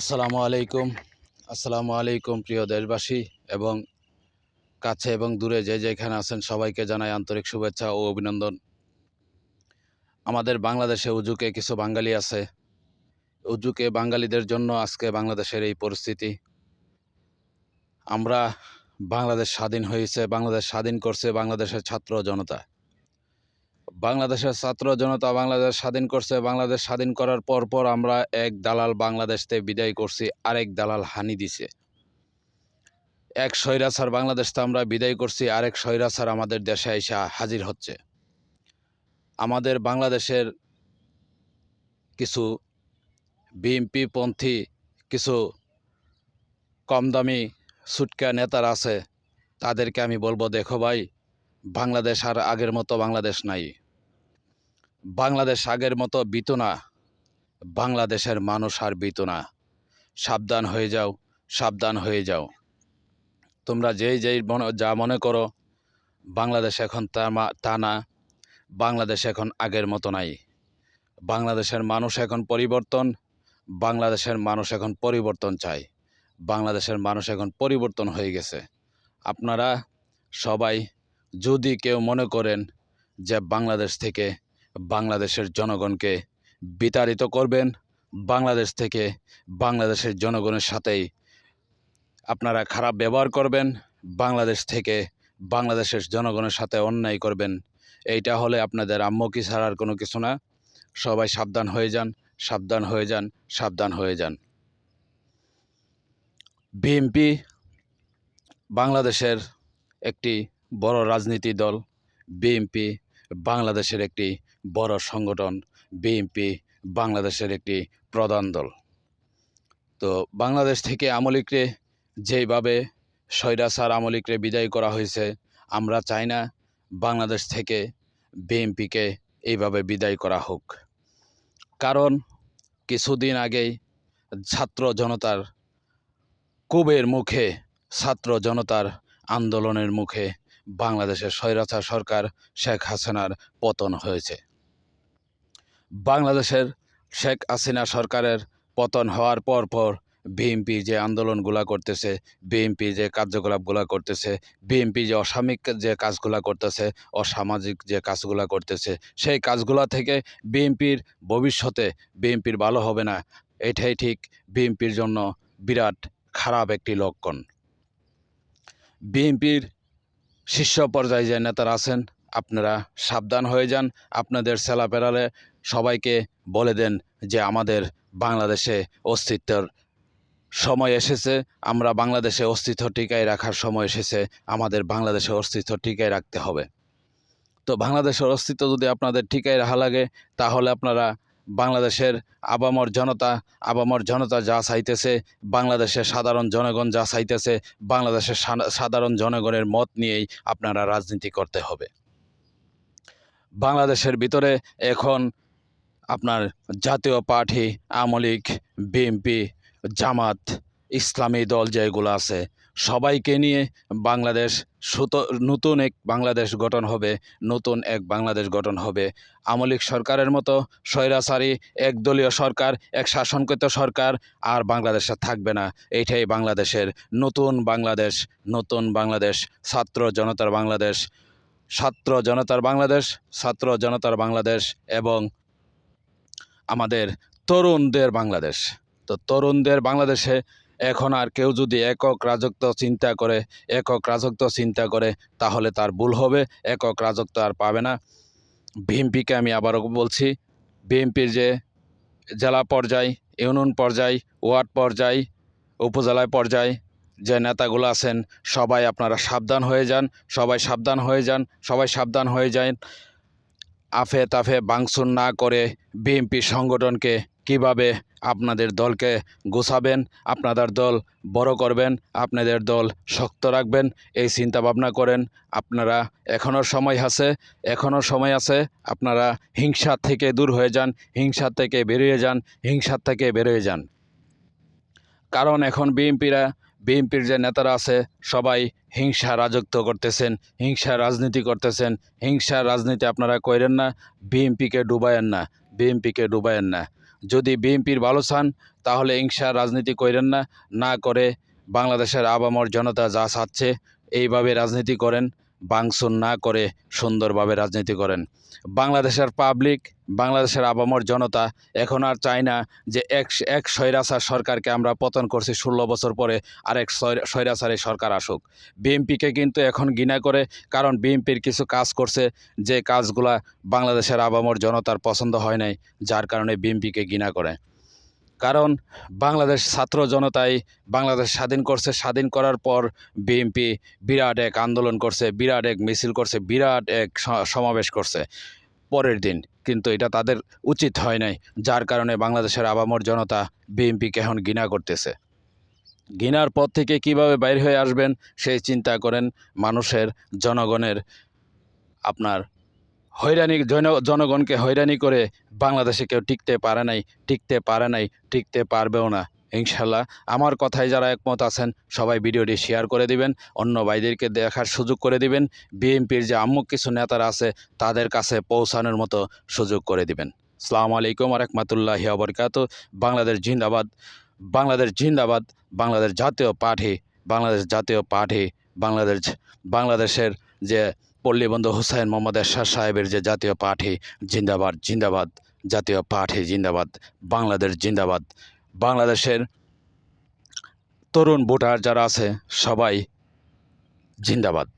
আসসালামু আলাইকুম। আসসালামু আলাইকুম, প্রিয় দেশবাসী এবং কাছে এবং দূরে যে যেখানে আছেন সবাইকে জানাই আন্তরিক শুভেচ্ছা ও অভিনন্দন। আমাদের বাংলাদেশে উজুকে কিছু বাঙালি আছে। উজুকে বাঙালিদের জন্য আজকে বাংলাদেশের এই পরিস্থিতি। আমরা বাংলাদেশ স্বাধীন হয়েছে, বাংলাদেশ স্বাধীন করছে বাংলাদেশের ছাত্র জনতা। বাংলাদেশের ছাত্র জনতা বাংলাদেশ স্বাধীন করছে। বাংলাদেশ স্বাধীন করার পর পর আমরা এক দালাল বাংলাদেশতে বিদায় করছি, আরেক দালাল হানি দিছে। এক স্বৈরাচার বাংলাদেশতে আমরা বিদায় করছি, আরেক স্বৈরাচার আমাদের দেশে এসে হাজির হচ্ছে। আমাদের বাংলাদেশের কিছু বিএমপি পন্থী, কিছু কম দামি সুটকা নেতার আছে, তাদেরকে আমি বলব, দেখো ভাই, বাংলাদেশ আর আগের মতো বাংলাদেশ নাই। বাংলাদেশ আগের মতো বিত না। বাংলাদেশের মানুষ আর বিত না। সাবধান হয়ে যাও, সাবধান হয়ে যাও। তোমরা যেই যেই যা মনে করো, বাংলাদেশ এখন তা না। বাংলাদেশ এখন আগের মতো নাই। বাংলাদেশের মানুষ এখন পরিবর্তন, বাংলাদেশের মানুষ এখন পরিবর্তন চায়। বাংলাদেশের মানুষ এখন পরিবর্তন হয়ে গেছে। আপনারা সবাই যদি কেউ মনে করেন যে বাংলাদেশ থেকে বাংলাদেশের জনগণকে বিতাড়িত করবেন। বাংলাদেশ থেকে বাংলাদেশের জনগণের সাথেই আপনারা খারাপ ব্যবহার করবেন। বাংলাদেশ থেকে বাংলাদেশের জনগণের সাথে অন্যায় করবেন। এইটা হলে আপনাদের আম্মকি ছাড়ার কোনো কিছু না। সবাই সাবধান হয়ে যান, সাবধান হয়ে যান, সাবধান হয়ে যান। বিএনপি বাংলাদেশের একটি বড় রাজনীতি দল। বিএনপি বাংলাদেশের একটি বড় সংগঠন বিএনপি বাংলাদেশের একটি প্রধান দল। তো বাংলাদেশ থেকে আমলিকরে যেইভাবে স্বৈরাচার আমলিকরে বিদায় করা হয়েছে, আমরা চাই না বাংলাদেশ থেকে বিএনপিকে এইভাবে বিদায় করা হোক। কারণ কিছুদিন আগেই ছাত্র জনতার কুবের মুখে, ছাত্র জনতার আন্দোলনের মুখে বাংলাদেশের স্বৈরাচার সরকার শেখ হাসিনার পতন হয়েছে। বাংলাদেশের শেখ হাসিনা সরকারের পতন হওয়ার পর পর বিএনপি যে আন্দোলনগুলা করতেছে বিএনপি যে কার্যকলাপগুলা করতেছে বিএনপি যে অসামিক যে কাজগুলা করতেছে, অসামাজিক যে কাজগুলা করতেছে, সেই কাজগুলা থেকে বিএনপির ভবিষ্যতে বিএনপির ভালো হবে না। এটাই ঠিক বিএনপির জন্য বিরাট খারাপ একটি লক্ষণ। বিএনপির শীর্ষ পর্যায়ে যে নেতারা আছেন আপনারা সাবধান হয়ে যান, আপনাদের সেলাপেরালে সবাইকে বলে দেন যে আমাদের বাংলাদেশে অস্তিত্বের সময় এসেছে, আমরা বাংলাদেশে অস্তিত্ব টিকায় রাখার সময় এসেছে, আমাদের বাংলাদেশে অস্তিত্ব টিকায় রাখতে হবে। তো বাংলাদেশের অস্তিত্ব যদি আপনাদের টিকায় রাখা লাগে, তাহলে আপনারা বাংলাদেশের আবামর জনতা আবামর জনতা যা চাইতেছে, বাংলাদেশের সাধারণ জনগণ যা চাইতেছে, বাংলাদেশের সাধারণ জনগণের মত নিয়েই আপনারা রাজনীতি করতে হবে। বাংলাদেশের ভিতরে এখন আপনার জাতীয় পার্টি, আওয়ামী লীগ বিএনপি জামাত, ইসলামী দল যেগুলো আছে, সবাইকে নিয়ে বাংলাদেশ সুত, নতুন এক বাংলাদেশ গঠন হবে, নতুন এক বাংলাদেশ গঠন হবে। আমলিক সরকারের মতো স্বৈরাচারী, একদলীয় সরকার, এক শাসনকৃত সরকার আর বাংলাদেশে থাকবে না। এইটাই বাংলাদেশের নতুন বাংলাদেশ নতুন বাংলাদেশ, ছাত্র জনতার বাংলাদেশ। ছাত্র জনতার বাংলাদেশ, ছাত্র জনতার বাংলাদেশ এবং আমাদের তরুণদের বাংলাদেশ। তো তরুণদের বাংলাদেশে এখন আর কেউ যদি একক রাজত্ব চিন্তা করে, একক রাজত্ব চিন্তা করে, তাহলে তার ভুল হবে, একক রাজত্ব আর পাবে না। বিএমপিকে আমি আবারও বলছি বিএমপির যে জেলা পর্যায়, ইউনিয়ন পর্যায়, ওয়ার্ড পর্যায় উপজেলায় পর্যায় যে নেতাগুলো আছেন, সবাই আপনারা সাবধান হয়ে যান, সবাই সাবধান হয়ে যান, সবাই সাবধান হয়ে যান। আফে তাফে বাংসুন না করে বিএনপি সংগঠনকে কীভাবে আপনাদের দলকে গোছাবেন, আপনাদের দল বড় করবেন, আপনাদের দল শক্ত রাখবেন, এই চিন্তা ভাবনা করেন। আপনারা এখনও সময় আছে এখনও সময় আছে, আপনারা হিংসা থেকে দূর হয়ে যান, হিংসা থেকে বেরিয়ে যান, হিংসা থেকে বেরিয়ে যান। কারণ এখন বিএনপিরা বিএনপির যে নেতারা আছে, সবাই হিংসা রাজত্ব করতেছেন, হিংসা রাজনীতি করতেছেন। হিংসা রাজনীতি আপনারা করেন না, বিএনপিকে ডুবায়েন না, বিএনপিকে ডুবায়েন না। যদি বিএনপির ভালো চান, তাহলে হিংসা রাজনীতি করেন না না করে বাংলাদেশের আবামর জনতা যা চাচ্ছে, এইভাবে রাজনীতি করেন। বাংসুন না করে সুন্দরভাবে রাজনীতি করেন। বাংলাদেশের পাবলিক বাংলাদেশের আবামর জনতা, এখন আর চায় না যে এক এক স্বৈরাচার সরকারকে আমরা পতন করছি ষোলো বছর পরে আরেক স্বৈ- স্বৈরাচারী সরকার আসুক। বিএনপিকে কিন্তু এখন ঘৃণা করে, কারণ বিএনপির কিছু কাজ করছে যে কাজগুলা বাংলাদেশের আবামর জনতার পছন্দ হয় নাই, যার কারণে বিএনপিকে ঘৃণা করে। কারণ বাংলাদেশ ছাত্র জনতাই বাংলাদেশ স্বাধীন করছে। স্বাধীন করার পর বিএনপি বিরাট এক আন্দোলন করছে, বিরাট এক মিছিল করছে, বিরাট এক সমাবেশ করছে পরের দিন। কিন্তু এটা তাদের উচিত হয় নাই, যার কারণে বাংলাদেশের আবামর জনতা বিএনপিকে এখন ঘৃণা করতেছে। ঘৃণার পথ থেকে কীভাবে বাইর হয়ে আসবেন, সেই চিন্তা করেন মানুষের, জনগণের আপনার হয়রানি জন- জনগণকে হয়রানি করে বাংলাদেশে কেউ টিকতে পারে নাই, টিকতে পারে নাই, টিকতে পারবেও না। ইনশাল্লাহ আমার কথায় যারা একমত আছেন, সবাই ভিডিওটি শেয়ার করে দিবেন, অন্য ভাইদেরকে দেখার সুযোগ করে দিবেন, বিএনপির যে আম্মুক কিছু নেতারা আছে, তাদের কাছে পৌঁছানোর মতো সুযোগ করে দিবেন। সালামু আলাইকুম রহমতুল্লাহি আবরকাত বাংলাদেশ জিন্দাবাদ বাংলাদেশ জিন্দাবাদ, বাংলাদেশ জাতীয় পার্টি, বাংলাদেশ জাতীয় পার্টি, বাংলাদেশ, বাংলাদেশের যে পল্লীবন্ধু হুসাইন মোহাম্মদ এরশাদ সাহেবের যে জাতীয় পার্টি, জিন্দাবাদ জিন্দাবাদ, জাতীয় পার্টি, জিন্দাবাদ, বাংলাদেশ জিন্দাবাদ। বাংলাদেশের তরুণ ভোটার যারা আছে, সবাই জিন্দাবাদ।